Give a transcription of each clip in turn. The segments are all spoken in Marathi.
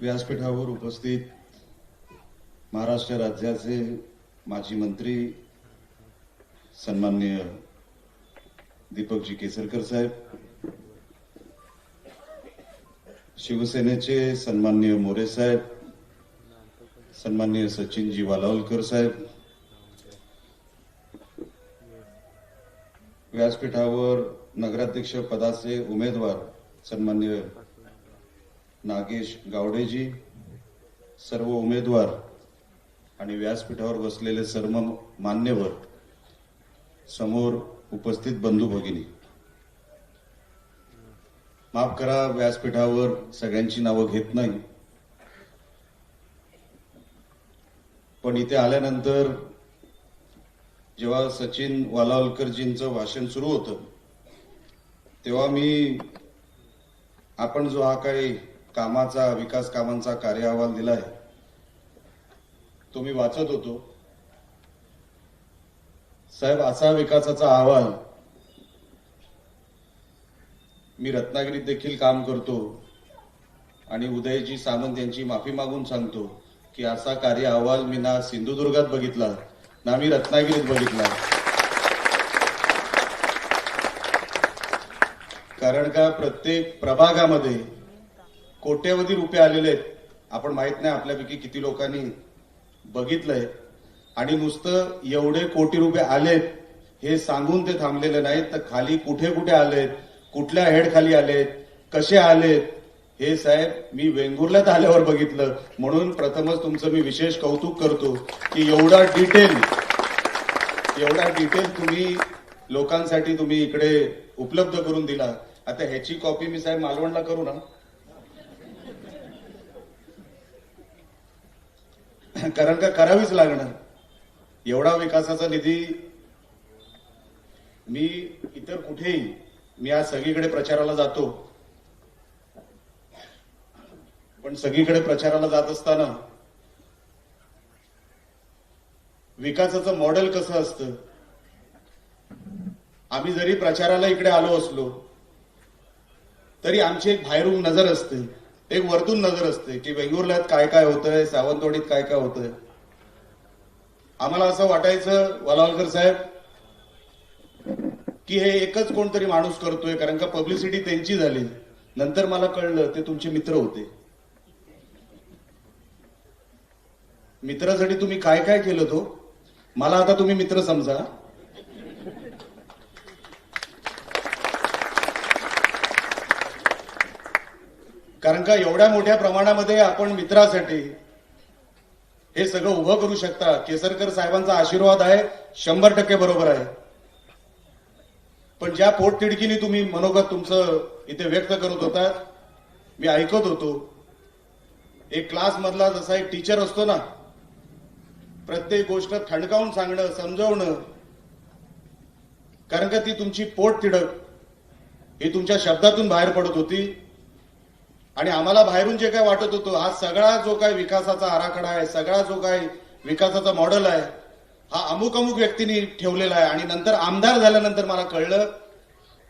व्यासपीठावर उपस्थित महाराष्ट्र राज्याचे माजी मंत्री सन्माननीय दीपकजी केसरकर साहेब शिवसेनेचे सन्माननीय मोरे साहेब सन्माननीय सचिनजी वालावलकर साहेब व्यासपीठावर नगराध्यक्ष पदाचे उमेदवार सन्मान्य नागेश गावडेजी सर्व उमेदवार आणि व्यासपीठावर बसलेले सर्व मान्यवर समोर उपस्थित बंधू भगिनी. माफ करा व्यासपीठावर सगळ्यांची नावं घेत नाही. पण इथे आल्यानंतर जेव्हा सचिन वालावलकरजींचं भाषण सुरू होतं तेव्हा मी आपण जो हा काही कामाचा विकास कामांचा कार्य अहवाल दिलाय. तो मी वाचत होतो. साहेब असा विकासाचा अहवाल. मी रत्नागिरीत देखील काम करतो. आणि उदयजी सामंत यांची माफी मागून सांगतो की असा कार्य अहवाल मी ना सिंधुदुर्गात बघितला ना मी रत्नागिरीत बघितला. कारण का प्रत्येक प्रभागामध्ये कोट्यवधी रुपये आलेले आहेत. आपण माहीत नाही आपल्यापैकी किती लोकांनी बघितलंय. आणि नुसतं एवढे कोटी रुपये आलेत हे सांगून ते थांबलेले नाहीत. तर खाली कुठे कुठे आलेत? कुठल्या हेड खाली आलेत? कसे आलेत? हे साहेब मी वेंगुर्ल्यात आल्यावर बघितलं. म्हणून प्रथमच तुमचं मी विशेष कौतुक करतो की एवढा डिटेल एवढा डिटेल तुम्ही लोकांसाठी तुम्ही इकडे उपलब्ध करून दिला. आता ह्याची कॉपी मी साहेब मालवणला करू ना? कारण का करावीच लागणार? एवढा विकासाचा निधी मी इतर कुठेही मी आज सगळीकडे प्रचाराला जातो. पण सगळीकडे प्रचाराला जात असताना विकासाचं मॉडेल कसं असतं? आम्ही जरी प्रचाराला इकडे आलो असलो तरी आमची एक बाहेरून नजर असते. एक वरतून नजर असते की वेंगुर्ल्यात काय काय होतंय सावंतवाडीत काय काय होतंय. आम्हाला असं वाटायचं वालावलकर साहेब की हे एकच कोणतरी माणूस करतोय कारण का पब्लिसिटी त्यांची झाली. नंतर मला कळलं ते तुमचे मित्र होते. मित्रासाठी तुम्ही काय काय केलं तो? मला आता तुम्ही मित्र समजा. कारण का एवढ्या मोठ्या प्रमाणामध्ये आपण मित्रासाठी हे सगळं उभं करू शकता. केसरकर साहेबांचा आशीर्वाद आहे शंभर टक्के बरोबर आहे. पण ज्या पोटतिडकीने तुम्ही मनोगत तुमचं इथे व्यक्त करत होता मी ऐकत होतो एक क्लास मधला जसा एक टीचर असतो ना प्रत्येक गोष्ट थंडकावून सांगणं समजवणं कारण का ती तुमची पोट तिडक ही तुमच्या शब्दातून बाहेर पडत होती. आणि आम्हाला बाहेरून जे काय वाटत होतं हा सगळा जो काय विकासाचा आराखडा आहे सगळा जो काय विकासाचा मॉडेल आहे हा अमुक अमुक व्यक्तींनी ठेवलेला आहे. आणि नंतर आमदार झाल्यानंतर मला कळलं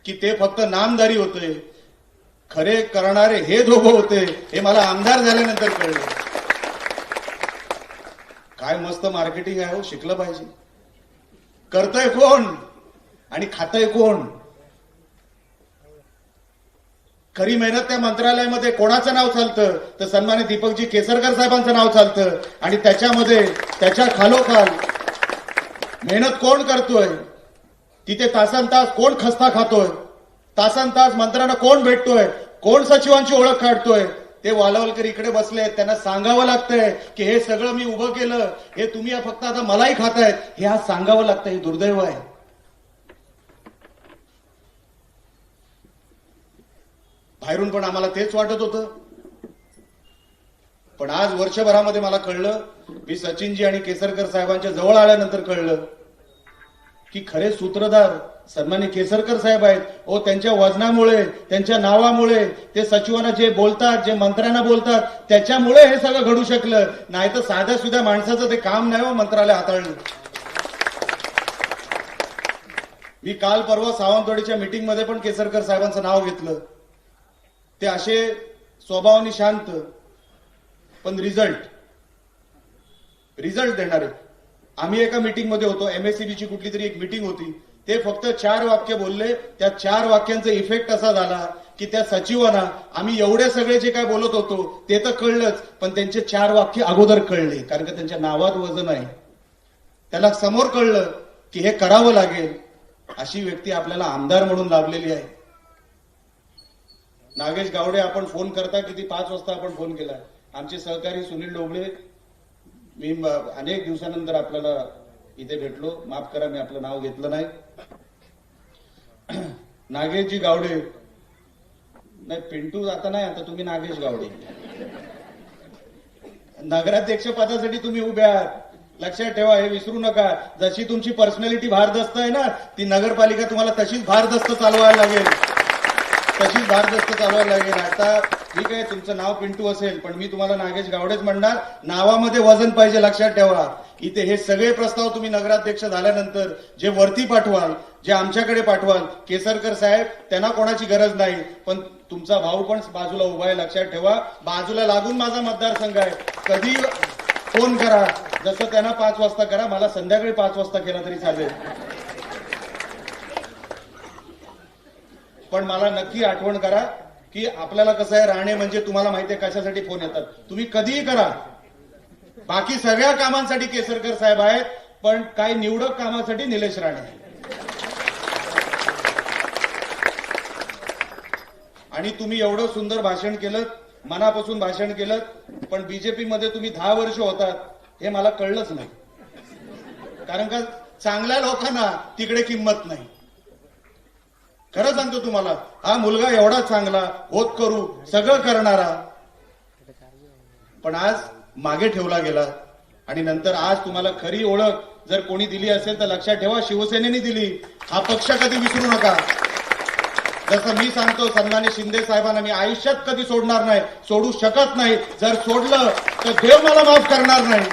की ते फक्त नामदारी होते. खरे करणारे हे दोघं होते हे मला आमदार झाल्यानंतर कळलं. काय मस्त मार्केटिंग आहे हो शिकलं पाहिजे. करतय कोण? आणि खातय कोण? खरी मेहनत त्या मंत्रालयामध्ये कोणाचं नाव चालतं? तर सन्मानित दीपकजी केसरकर साहेबांचं नाव चालतं. आणि त्याच्यामध्ये त्याच्या खालोखाल मेहनत कोण करतोय? तिथे तासन तास कोण खस्ता खातोय? तासन तास मंत्र्यांना कोण भेटतोय? कोण सचिवांची ओळख काढतोय? ते वालावलकर इकडे बसले त्यांना सांगावं लागतंय की हे सगळं मी उभं केलं. हे तुम्ही फक्त आता मलाही खातायत. हे आज सांगावं लागतं हे दुर्दैव आहे. बाहेरून पण आम्हाला तेच वाटत होतं. पण आज वर्षभरामध्ये मला कळलं मी सचिनजी आणि केसरकर साहेबांच्या जवळ आल्यानंतर कळलं की खरे सूत्रधार सन्मान्य केसरकर साहेब आहेत. ओ त्यांच्या वजनामुळे त्यांच्या नावामुळे ते सचिवांना जे बोलतात जे मंत्र्यांना बोलतात त्याच्यामुळे हे सगळं घडू शकलं. नाही तर साध्या सुध्या माणसाचं ते काम नाही हो मंत्रालय हाताळलं मी काल परवा सावंतवाडीच्या मीटिंगमध्ये पण केसरकर साहेबांचं नाव घेतलं. ते असे स्वभावाने शांत पण रिझल्ट रिझल्ट देणार आम्ही एका मीटिंगमध्ये होतो. एमएससीबीची कुठली तरी एक मीटिंग होती. ते फक्त चार वाक्य बोलले. त्या चार वाक्यांचा इफेक्ट असा झाला की त्या सचिवांना आम्ही एवढे सगळे जे काय बोलत होतो ते तर कळलंच पण त्यांचे चार वाक्य अगोदर कळले कारण का त्यांच्या नावात वजन आहे. त्याला समोर कळलं की हे करावं लागेल अशी व्यक्ती आपल्याला आमदार म्हणून लाभलेली आहे. नागेश गावडे आपण फोन करता किती पाच वाजता आपण फोन केला आमचे सहकारी सुनील डोबळे मी अनेक दिवसानंतर आपल्याला इथे भेटलो. माफ करा मी आपलं नाव घेतलं नाही. नागेशजी गावडे. नाही पिंटू आता नाही आता तुम्ही नागेश गावडे. नगराध्यक्ष पदासाठी तुम्ही उभे आहात. लक्षात ठेवा हे विसरू नका. जशी तुमची पर्सनॅलिटी भारदस्त आहे ना ती नगरपालिका तुम्हाला तशीच भारदस्त चालवायला लागेल. तशी भारदस्त चालवायला लागेल? आता ठीक आहे तुमचं नाव पिंटू असेल पण मी तुम्हाला नागेश गावडेच म्हणणार. नावामध्ये वजन पाहिजे लक्षात ठेवा. इथे हे सगळे प्रस्ताव तुम्ही नगराध्यक्ष झाल्यानंतर जे वरती पाठवाल जे आमच्याकडे पाठवाल केसरकर साहेब त्यांना कोणाची गरज नाही. पण तुमचा भाऊ पण बाजूला उभा आहे लक्षात ठेवा. बाजूला लागून माझा मतदारसंघ आहे. कधी फोन करा. जसं त्यांना पाच वाजता करा मला संध्याकाळी पाच वाजता केला तरी चालेल. पण मला नक्की आठवण करा की आपल्याला कसं आहे राहणे म्हणजे तुम्हाला माहिती आहे कशासाठी फोन येतात. तुम्ही कधीही करा. बाकी सगळ्या कामांसाठी केसरकर साहेब आहेत पण काही निवडक कामासाठी निलेश राणे. आणि तुम्ही एवढं सुंदर भाषण केलं मनापासून भाषण केलं पण बीजेपी मध्ये तुम्ही दहा वर्ष होतात हे मला कळलंच नाही. कारण का चांगल्या लोकांना तिकडे किंमत नाही. खरं सांगतो तुम्हाला हा मुलगा एवढा चांगला होत करू सगळं करणारा. पण आज मागे ठेवला गेला. आणि नंतर आज तुम्हाला खरी ओळख जर कोणी दिली असेल तर लक्षात ठेवा शिवसेनेने दिली. हा पक्ष कधी विसरू नका. जसं मी सांगतो सन्मानी शिंदे साहेबांना मी आयुष्यात कधी सोडणार नाही सोडू शकत नाही. जर सोडलं तर देव मला माफ करणार नाही.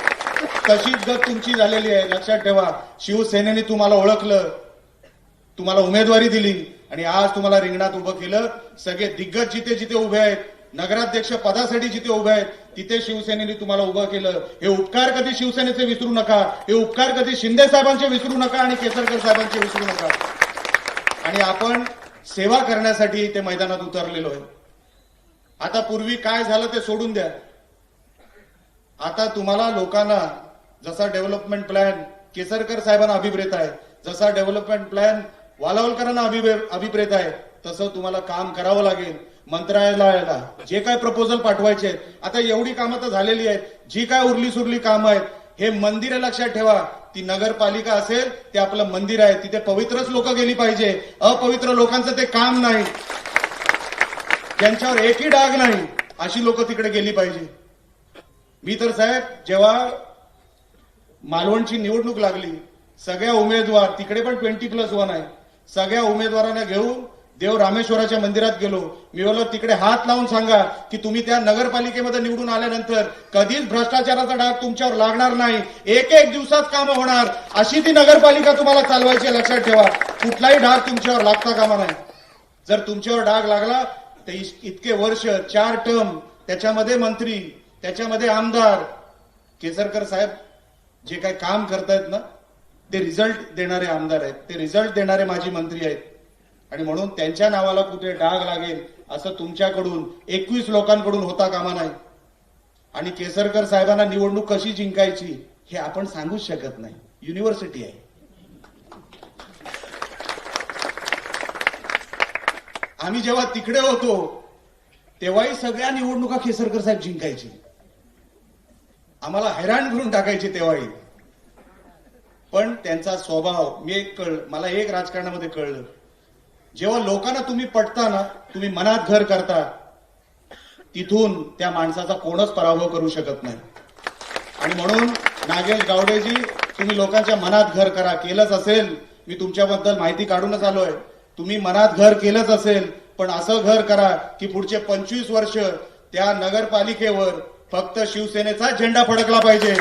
तशीच गत तुमची झालेली आहे लक्षात ठेवा. शिवसेनेने तुम्हाला ओळखलं. तुम्हाला उमेदवारी दिली. आणि आज तुम्हाला रिंगणात उभं केलं सगळे दिग्गज जिथे जिथे उभे आहेत नगराध्यक्ष पदासाठी जिथे उभे आहेत तिथे शिवसेनेने तुम्हाला उभं केलं. हे उपकार कधी शिवसेनेचे विसरू नका हे उपकार कधी शिंदे साहेबांचे विसरू नका आणि केसरकर साहेबांचे विसरू नका. आणि आपण सेवा करण्यासाठी ते मैदानात उतरलेलो आहे. आता पूर्वी काय झालं ते सोडून द्या. आता तुम्हाला लोकांना जसा डेव्हलपमेंट प्लॅन केसरकर साहेबांना अभिप्रेत आहे जसा डेव्हलपमेंट प्लॅन वालावलकरांना अभिप्रेत आहे. तसं तुम्हाला काम करावं लागेल. मंत्रालयाला जे काय प्रपोजल पाठवायचे आहेत आता एवढी कामं तर झालेली आहेत. जी काय उरली सुरली कामं आहेत हे मंदिर लक्षात ठेवा. ती नगरपालिका असेल ते आपलं मंदिर आहे. तिथे पवित्रच लोक गेली पाहिजे. अपवित्र लोकांचं ते काम नाही. त्यांच्यावर एकही डाग नाही अशी लोक तिकडे गेली पाहिजे. मी तर साहेब जेव्हा मालवणची निवडणूक लागली सगळ्या उमेदवार तिकडे पण ट्वेंटी प्लस वन आहे. सगळ्या उमेदवारांना घेऊन देव रामेश्वराच्या मंदिरात गेलो. मी बोललो तिकडे हात लावून सांगा की तुम्ही त्या नगरपालिकेमध्ये निवडून आल्यानंतर कधीच भ्रष्टाचाराचा डाग तुमच्यावर लागणार नाही. एक एक दिवसात कामं होणार. अशी ती नगरपालिका तुम्हाला चालवायची आहे, लक्षात ठेवा. कुठलाही डाग तुमच्यावर लागता कामा नाही जर तुमच्यावर डाग लागला तर इतके वर्ष चार टर्म त्याच्यामध्ये मंत्री त्याच्यामध्ये आमदार केसरकर साहेब जे काही काम करतायत ना ते रिझल्ट देणारे आमदार आहेत. ते रिझल्ट देणारे माजी मंत्री आहेत. आणि म्हणून त्यांच्या नावाला कुठे डाग लागेल असं तुमच्याकडून एकवीस लोकांकडून होता कामा नाही. आणि केसरकर साहेबांना निवडणूक कशी जिंकायची हे आपण सांगूच शकत नाही. युनिव्हर्सिटी आहे. आम्ही जेव्हा तिकडे होतो तेव्हाही सगळ्या निवडणुका केसरकर साहेब जिंकायची. आम्हाला हैराण करून टाकायचे तेव्हाही. पण त्यांचा स्वभाव मी एक कळ मला एक राजकारणामध्ये कळलं. जेव्हा लोकांना तुम्ही पटता ना तुम्ही मनात घर करता तिथून त्या माणसाचा कोणच पराभव करू शकत नाही. आणि म्हणून नागेश गावडेजी तुम्ही लोकांच्या मनात घर करा केलंच असेल. मी तुमच्याबद्दल माहिती काढूनच आलोय. तुम्ही मनात घर केलंच असेल पण असं घर करा की पुढचे पंचवीस वर्ष त्या नगरपालिकेवर फक्त शिवसेनेचा झेंडा फडकला पाहिजे.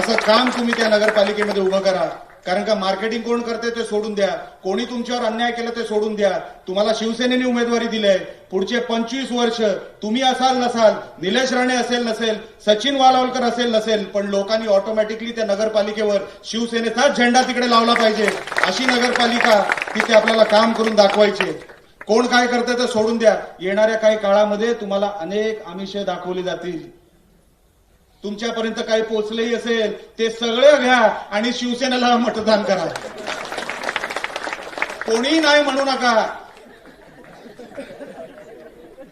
असं काम तुम्ही त्या नगरपालिकेमध्ये उभं करा. कारण का मार्केटिंग कोण करते ते सोडून द्या. कोणी तुमच्यावर अन्याय केला ते सोडून द्या. तुम्हाला शिवसेनेने उमेदवारी दिली आहे पुढचे पंचवीस वर्ष तुम्ही असाल नसाल निलेश राणे असेल नसेल सचिन वालावलकर असेल नसेल पण लोकांनी ऑटोमॅटिकली त्या नगरपालिकेवर शिवसेनेचाच झेंडा तिकडे लावला पाहिजे. अशी नगरपालिका तिथे आपल्याला काम करून दाखवायची कोण काय करतं ते सोडून द्या. येणाऱ्या काही काळामध्ये तुम्हाला अनेक आमिषे दाखवली जातील. तुमच्यापर्यंत काही पोचलंही असेल ते सगळं घ्या आणि शिवसेनेला मतदान करा. कोणीही नाही म्हणू नका.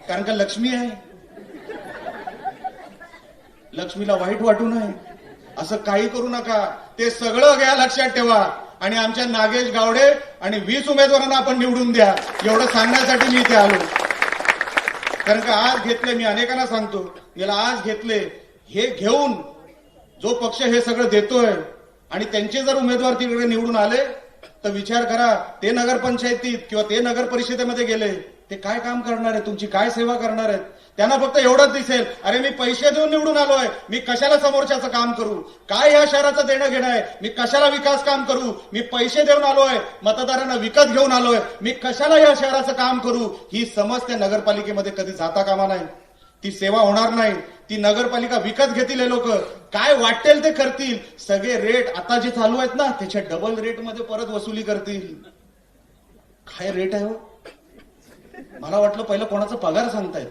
कारण का लक्ष्मी आहे? लक्ष्मीला वाईट वाटू नये. असं काही करू नका. ते सगळं घ्या लक्षात ठेवा. आणि आमच्या नागेश गावडे आणि वीस उमेदवारांना आपण निवडून द्या. एवढं सांगण्यासाठी मी इथे आलो. कारण का आज घेतले मी अनेकांना सांगतो. याला आज घेतले हे घेऊन जो पक्ष हे सगळं देतोय आणि त्यांचे जर उमेदवार तिकडे निवडून आले तर विचार करा ते नगरपंचायतीत किंवा ते नगर परिषदेमध्ये गेले ते काय काम करणार आहेत? तुमची काय सेवा करणार आहेत? त्यांना फक्त एवढंच दिसेल अरे मी पैसे देऊन निवडून आलोय मी कशाला समोरच्याचं काम करू? काय या शहराचं देणं घेणं आहे? मी कशाला विकास काम करू? मी पैसे देऊन आलोय मतदारांना विकत घेऊन आलोय मी कशाला या शहराचं काम करू? ही समज त्या नगरपालिकेमध्ये कधी जाता कामा नाही. ती सेवा होणार नाही. ती नगरपालिका विकत घेतील हे लोक. काय वाटेल ते करतील. सगळे रेट आता जे चालू आहेत ना त्याच्या डबल रेटमध्ये परत वसुली करतील. काय रेट आहे हो? मला वाटलं पहिलं कोणाचा पगार सांगतायत.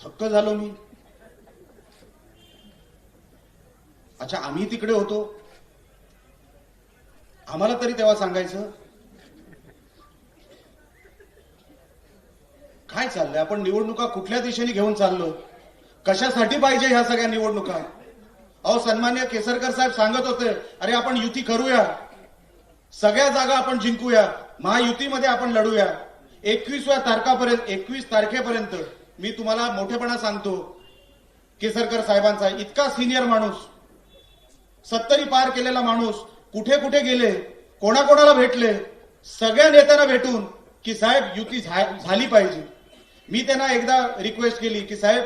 थक्क झालो मी. अच्छा आम्ही तिकडे होतो. आम्हाला तरी तेव्हा सांगायचं. काय चाललंय? आपण निवडणुका कुठल्या दिशेने घेऊन चाललो? कशासाठी पाहिजे ह्या सगळ्या निवडणुका? अहो सन्मान्य केसरकर साहेब सांगत होते अरे आपण युती करूया. सगळ्या जागा आपण जिंकूया. महायुतीमध्ये आपण लढूया. एकवीसव्या तारखापर्यंत एकवीस तारखेपर्यंत मी तुम्हाला मोठेपणा सांगतो केसरकर साहेबांचा इतका सिनियर माणूस सत्तरी पार केलेला माणूस कुठे कुठे गेले कोणाकोणाला भेटले सगळ्या नेत्यांना भेटून की साहेब युती झा- झाली पाहिजे. मी त्यांना एकदा रिक्वेस्ट केली की साहेब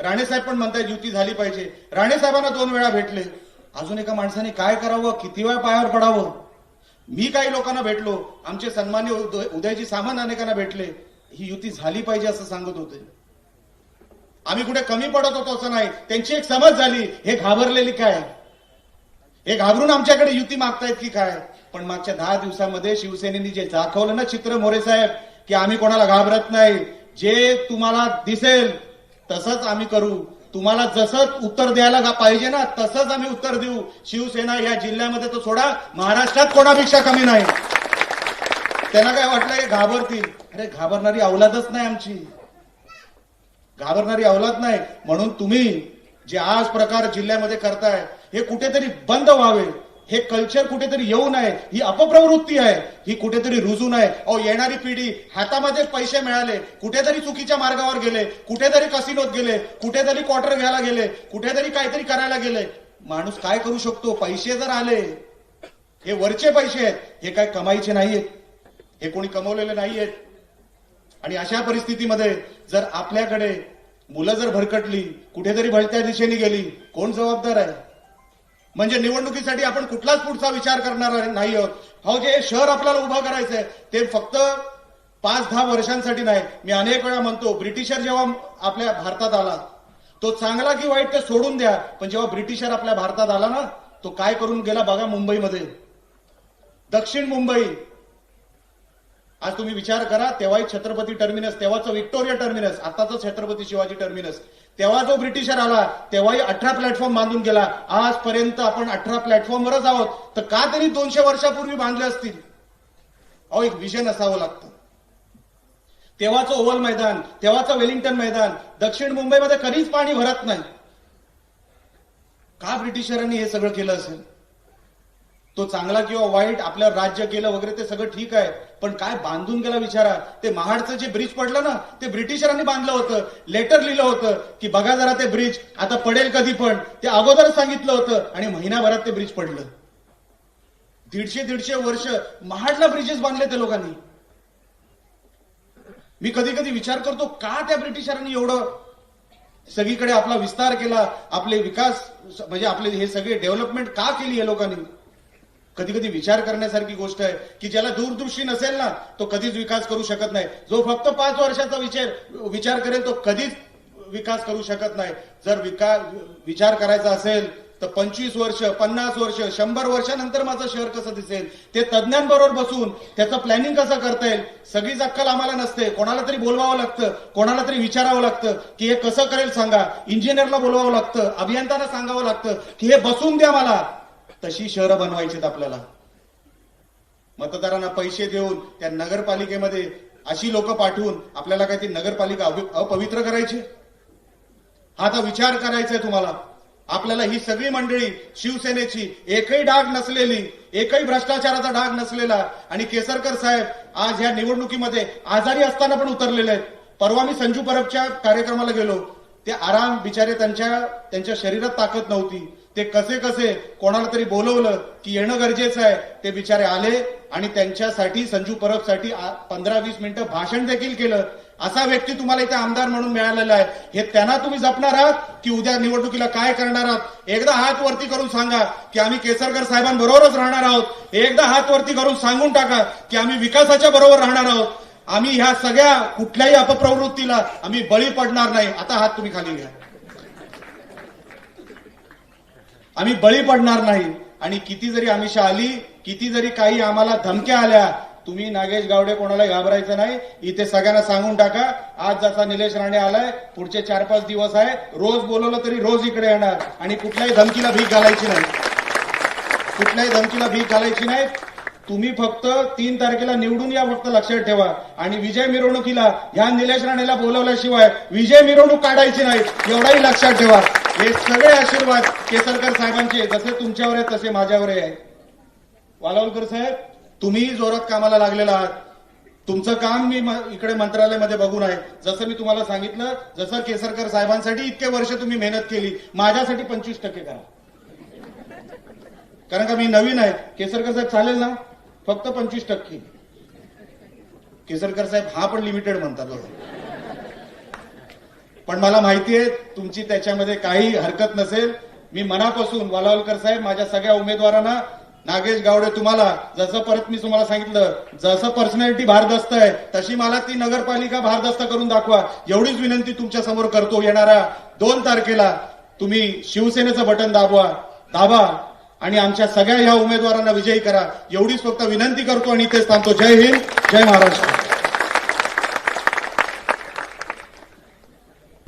राणेसाहेब पण म्हणतायत युती झाली पाहिजे. राणेसाहेबांना दोन वेळा भेटले. अजून एका माणसाने काय करावं किती वेळा पायावर पडावं? मी काही लोकांना भेटलो. आमचे सन्मान्य उदयजी सामंत अनेकांना भेटले. ही युती झाली पाहिजे असं सांगत होते. आम्ही कुठे कमी पडत होतो असं नाही. त्यांची एक समज झाली. हे घाबरलेली काय? हे घाबरून आमच्याकडे युती मागतायत की काय? पण मागच्या दहा दिवसामध्ये शिवसेनेने जे दाखवलं ना चित्र मोरे साहेब की आम्ही कोणाला घाबरत नाही जे तुम्हाला दिसेल तसंच आम्ही करू. तुम्हाला जसं उत्तर द्यायला पाहिजे ना तसंच आम्ही उत्तर देऊ. शिवसेना या जिल्ह्यामध्ये तर सोडा महाराष्ट्रात कोणापेक्षा कमी नाही. त्यांना काय वाटलं हे घाबरतील. अरे घाबरणारी अवलादच नाही आमची. घाबरणारी अवलाद नाही. म्हणून तुम्ही जे आज प्रकार जिल्ह्यामध्ये करताय हे कुठेतरी बंद व्हावे. हे कल्चर कुठेतरी येऊ नये ही अपप्रवृत्ती आहे ही कुठेतरी रुजू नये. अहो येणारी पिढी हातामध्ये पैसे मिळाले कुठेतरी चुकीच्या मार्गावर गेले कुठेतरी कसिनोत गेले कुठेतरी क्वार्टर घ्यायला गेले कुठेतरी काहीतरी करायला गेले. माणूस काय करू शकतो? पैसे जर आले हे वरचे पैसे आहेत हे काय कमाईचे नाहीयेत हे कोणी कमवलेले नाहीयेत. आणि अशा परिस्थितीमध्ये जर आपल्याकडे मुलं जर भरकटली कुठेतरी भलत्या दिशेने गेली कोण जबाबदार आहे? म्हणजे निवडणुकीसाठी आपण कुठलाच पुढचा विचार करणार नाही आहोत. हो जे शहर आपल्याला उभं करायचंय ते फक्त पाच दहा वर्षांसाठी नाही. मी अनेक वेळा म्हणतो ब्रिटिशर जेव्हा आपल्या भारतात आला तो चांगला की वाईट ते सोडून द्या पण जेव्हा ब्रिटिशर आपल्या भारतात आला ना तो काय करून गेला बघा मुंबईमध्ये. दक्षिण मुंबई आज तुम्ही विचार करा तेव्हाही छत्रपती टर्मिनस तेव्हाचं विक्टोरिया टर्मिनस आताचं छत्रपती शिवाजी टर्मिनस तेव्हा जो ब्रिटिशर आला तेव्हाही अठरा प्लॅटफॉर्म बांधून गेला. आजपर्यंत आपण अठरा प्लॅटफॉर्मवरच आहोत. तर का तरी दोनशे वर्षापूर्वी बांधले असतील? अहो एक विजन असावं लागतं. तेव्हाचं ओव्हल मैदान तेव्हाचं वेलिंग्टन मैदान दक्षिण मुंबईमध्ये कधीच पाणी भरत नाही. का ब्रिटिशरांनी हे सगळं केलं असेल? तो चांगला किंवा वाईट आपलं राज्य केलं वगैरे ते सगळं ठीक आहे. पण काय बांधून गेला विचारा. ते महाडचं जे ब्रिज पडलं ना ते ब्रिटिशरांनी बांधलं होतं. लेटर लिहिलं होतं की बघा जरा ते ब्रिज आता पडेल कधी पण. ते अगोदर सांगितलं होतं आणि महिनाभरात ते ब्रिज पडलं. दीडशे दीडशे वर्ष महाडला ब्रिजेस बांधले त्या लोकांनी. मी कधी कधी विचार करतो का त्या ब्रिटिशरांनी एवढं सगळीकडे आपला विस्तार केला आपले विकास म्हणजे आपले हे सगळे डेव्हलपमेंट का केली या लोकांनी? कधी कधी विचार करण्यासारखी गोष्ट आहे की ज्याला दूरदृष्टी नसेल ना तो कधीच विकास करू शकत नाही. जो फक्त पाच वर्षाचा विचार विचार करेल तो कधीच विकास करू शकत नाही. जर विकास विचार करायचा असेल तर पंचवीस वर्ष पन्नास वर्ष शंभर वर्षानंतर माझं शहर कसं दिसेल? ते तज्ज्ञांबरोबर बसून त्याचं प्लॅनिंग कसं करता येईल? सगळीच अक्कल आम्हाला नसते. कोणाला तरी बोलवावं लागतं कोणाला तरी विचारावं लागतं की हे कसं करेल सांगा. इंजिनियरला बोलवावं लागतं अभियंत्यांना सांगावं लागतं की हे बसून द्या मला. तशी शहरं बनवायची आपल्याला. मतदारांना पैसे देऊन त्या नगरपालिकेमध्ये अशी लोक पाठवून आपल्याला काय ती नगरपालिका अपवित्र करायची? हा आता विचार करायचा आहे तुम्हाला. आपल्याला ही सगळी मंडळी शिवसेनेची एकही डाग नसलेली एकही भ्रष्टाचाराचा डाग नसलेला आणि केसरकर साहेब आज या निवडणुकीमध्ये आजारी असताना पण उतरलेले आहेत. परवा मी संजू परबच्या कार्यक्रमाला गेलो. ते आराम बिचारे त्यांच्या त्यांच्या शरीरात ताकद नव्हती. ते कसे कसे कोणाला तरी बोलवलं की येणं गरजेचं आहे ते बिचारे आले आणि त्यांच्यासाठी संजू परबसाठी पंधरा वीस मिनिटं भाषण देखील केलं. असा व्यक्ती तुम्हाला इथे आमदार म्हणून मिळालेला आहे. हे त्यांना तुम्ही जपणार आहात की उद्या निवडणुकीला काय करणार आहात? एकदा हात वरती करून सांगा की आम्ही केसरकर साहेबांबरोबरच राहणार आहोत. एकदा हात वरती करून सांगून टाका की आम्ही विकासाच्या बरोबर राहणार आहोत. आम्ही ह्या सगळ्या कुठल्याही अपप्रवृत्तीला आम्ही बळी पडणार नाही. आता हात तुम्ही खाली घ्या. आम्ही बळी पडणार नाही. आणि किती जरी आमिषा आली किती जरी काही आम्हाला धमक्या आल्या तुम्ही नागेश गावडे कोणाला घाबरायचं नाही. इथे सगळ्यांना सांगून टाका आज जसा निलेश राणे आलाय पुढचे चार पाच दिवस आहे रोज बोलवलं तरी रोज इकडे येणार. आणि कुठल्याही धमकीला भीक घालायची नाही. कुठल्याही धमकीला भीक घालायची नाही. तुम्ही फक्त तीन तारखेला निवडून या फक्त लक्षात ठेवा. आणि विजय मिरवणुकीला ह्या निलेश राणेला बोलवल्याशिवाय विजय मिरवणूक काढायची नाही एवढाही लक्षात ठेवा. हे सगळे आशीर्वाद केसरकर साहेबांचे जसे तुमच्यावर आहेत तसे माझ्यावर आहे वालावलकर साहेब तुम्ही जोरात कामाला लागलेला आहात. तुमचं काम मी इकडे मंत्रालयामध्ये बघून आहे. जसं मी तुम्हाला सांगितलं जसं केसरकर साहेबांसाठी इतके वर्ष तुम्ही मेहनत केली माझ्यासाठी पंचवीस टक्के करा. कारण का मी नवीन आहे. केसरकर साहेब चालेल ना? फक्त पंचवीस टक्के. केसरकर साहेब हा पण लिमिटेड म्हणतात पण मला माहिती आहे तुमची त्याच्यामध्ये काही हरकत नसेल. मी मनापासून वालावलकर साहेब माझ्या सगळ्या उमेदवारांना नागेश गावडे तुम्हाला जसं परत मी तुम्हाला सांगितलं जसं पर्सनॅलिटी भारदस्त आहे तशी मला ती नगरपालिका भारदस्त करून दाखवा. एवढीच विनंती तुमच्यासमोर करतो येणाऱ्या दोन तारखेला. तुम्ही शिवसेनेचं बटन दाबवा दाबा आणि आमच्या सगळ्या ह्या उमेदवारांना विजयी करा. एवढीच फक्त विनंती करतो आणि इथेच थांबतो. जय हिंद जय महाराष्ट्र.